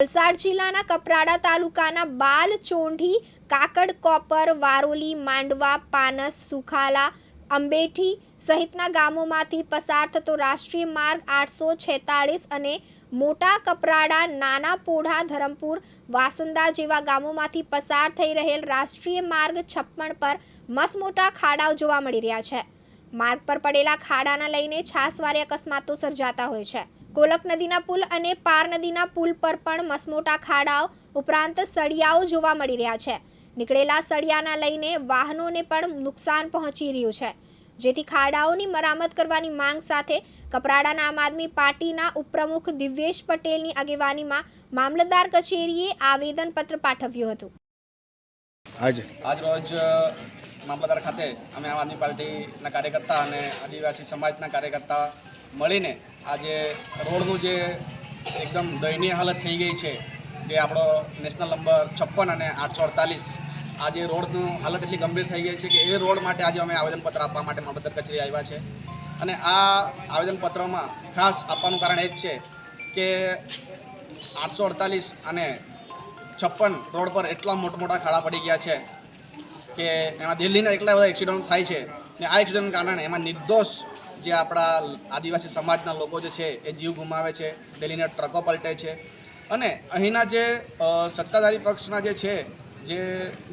વલસાડ જિલ્લાના કપરાડા તાલુકાના બાલ, ચોંઢી, કાકડ, કોપર, વારોલી, માંડવા, પાનસ, સુખાલા, અંબેઠી સહિતના ગામોમાંથી પસાર થતો રાષ્ટ્રીય માર્ગ આઠસો છેતાળીસ અને મોટા કપરાડા, નાના પોઢા, ધરમપુર, વાસંદા જેવા ગામોમાંથી પસાર થઈ રહેલ રાષ્ટ્રીય માર્ગ છપ્પન પર મસમોટા ખાડાઓ જોવા મળી રહ્યા છે. માર્ગ પર પડેલા ખાડાના લઈને છાસવારે અકસ્માતો સર્જાતા હોય છે. કોલક નદીના પુલ અને પાર નદીના પુલ પર પણ મસમોટા ખાડાઓ ઉપરાંત સળિયાઓ જોવા મળી રહ્યા છે. નીકળેલા સળિયાના લઈને વાહનોને પણ નુકસાન પહોંચી રહ્યું છે. જેથી ખાડાઓની મરામત કરવાની માંગ સાથે કપરાડાના આમ આદમી પાર્ટીના ઉપપ્રમુખ દિવ્યેશ પટેલની આગેવાનીમાં મામલતદાર કચેરીએ આવેદનપત્ર પાઠવ્યું હતું. આજે? આજ રોજ મામલતદાર ખાતે અમે આમ આદમી પાર્ટીના કાર્યકર્તા અને આદિવાસી સમાજના કાર્યકર્તા મળીને આજે રોડનું જે એકદમ દયનીય હાલત થઈ ગઈ છે, જે આપણો નેશનલ નંબર છપ્પન અને આઠસો અડતાલીસ, આજે રોડનું હાલત એટલી ગંભીર થઈ ગઈ છે કે એ રોડ માટે આજે અમે આવેદનપત્ર આપવા માટે મામલતદાર કચેરી આવ્યા છે. અને આ આવેદનપત્રમાં ખાસ આપવાનું કારણ એ જ છે કે આઠસો અડતાલીસ અને છપ્પન રોડ પર એટલા મોટા મોટા ખાડા પડી ગયા છે કે એમાં દિલ્હીના એટલા બધા એક્સિડન્ટ થાય છે ને આ એક્સિડન્ટ કારણે એમાં નિર્દોષ જે આપણા આદિવાસી સમાજના લોકો જે છે એ જીવ ગુમાવે છે, ડેલીને ટ્રકો પલટે છે. અને અહીંના જે સત્તાધારી પક્ષના જે છે, જે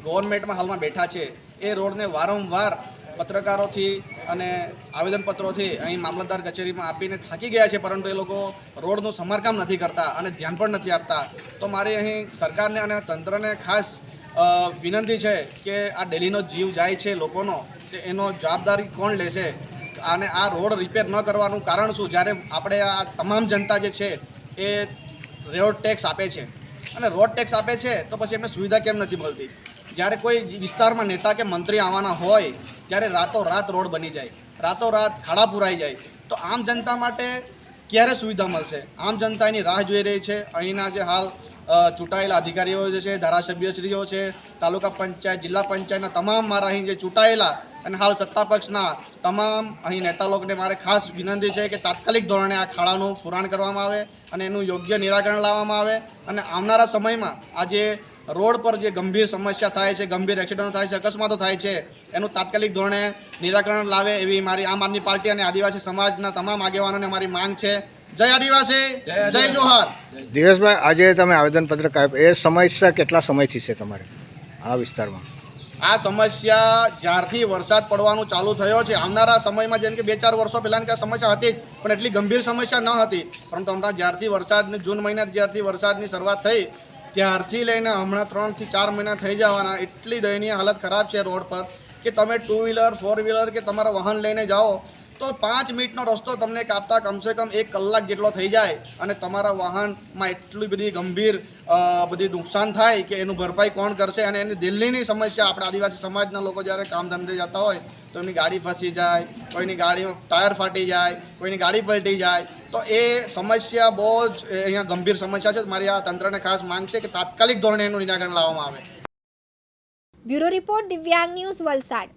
ગવર્મેન્ટમાં હાલમાં બેઠા છે, એ રોડને વારંવાર પત્રકારોથી અને આવેદનપત્રોથી અહીં મામલતદાર કચેરીમાં આપીને થાકી ગયા છે, પરંતુ એ લોકો રોડનું સમારકામ નથી કરતા અને ધ્યાન પણ નથી આપતા. તો મારી અહીં સરકારને અને તંત્રને ખાસ વિનંતી છે કે આ ડેલીનો જીવ જાય છે લોકોનો એનો જવાબદારી કોણ લેશે? અને આ રોડ રિપેર ન કરવાનું કારણ શું? જ્યારે આપણે આ તમામ જનતા જે છે એ રોડ ટેક્સ આપે છે. અને રોડ ટેક્સ આપે છે તો પછી એમને સુવિધા કેમ નથી મળતી? જ્યારે કોઈ વિસ્તારમાં નેતા કે મંત્રી આવવાના હોય, ત્યારે રાતો રાત રોડ બની જાય રાતો રાત ખાડા પુરાઈ જાય. તો આમ જનતા માટે ક્યારે સુવિધા મળશે? આમ જનતા એની રાહ જોઈ રહી છે. અહીંના જે હાલ ચૂંટાયેલા અધિકારીઓ જે છે, ધારાસભ્યશ્રીઓ છે, તાલુકા પંચાયત, જિલ્લા પંચાયતના તમામ મારા અહીં જે ચૂંટાયેલા અને હાલ સત્તા પક્ષના તમામ અહીં નેતા લોકોને મારે ખાસ વિનંતી છે કે તાત્કાલિક ધોરણે આ ખાડાનું પુરાણ કરવામાં આવે અને એનું યોગ્ય નિરાકરણ લાવવામાં આવે અને આવનારા સમયમાં આજે રોડ પર જે ગંભીર સમસ્યા થાય છે ગંભીર એક્સિડન્ટ થાય છે અકસ્માતો થાય છે એનું તાત્કાલિક ધોરણે નિરાકરણ લાવે એવી મારી આમ આદમી પાર્ટી અને આદિવાસી સમાજના તમામ આગેવાનોને મારી માંગ છે. જય આદિવાસી જય જોહાર. દિવેશભાઈ આજે તમે આવેદનપત્ર કાપ્યું. એ સમસ્યા કેટલા સમયથી છે તમારે આ વિસ્તારમાં? આ સમસ્યા જ્યારથી વરસાદ પડવાનું ચાલુ થયો છે. આવનારા સમયમાં જેમ કે બે ચાર વર્ષો પહેલાંની આ સમસ્યા હતી પણ એટલી ગંભીર સમસ્યા ન હતી. પરંતુ હમણાં જ્યારથી વરસાદની જૂન મહિના જ્યારથી વરસાદની શરૂઆત થઈ, ત્યારથી લઈને હમણાં ત્રણથી ચાર મહિના થઈ જવાના. એટલી દયનીય હાલત ખરાબ છે રોડ પર કે તમે ટુ વ્હીલર, ફોર વ્હીલર કે તમારા વાહન લઈને જાઓ તો પાંચ મિનિટનો રસ્તો તમને કાપતા કમસે કમ એક કલાક જેટલો થઈ જાય અને તમારા વાહનમાં એટલી બધી ગંભીર બધી નુકસાન થાય કે એનું ભરપાઈ કોણ કરશે અને એની દિલ્હીની સમસ્યા, આપણે આદિવાસી સમાજના લોકો જ્યારે કામ ધંધે જતા હોય, તો એમની ગાડી ફસી જાય, કોઈની ગાડીમાં ટાયર ફાટી જાય, કોઈની ગાડી પલટી જાય, તો એ સમસ્યા બહુ જ અહીંયા ગંભીર સમસ્યા છે. મારી આ તંત્રને ખાસ માંગ છે કે તાત્કાલિક ધોરણે એનું નિરાકરણ લાવવામાં આવે. Bureau report Divyang news Valsad.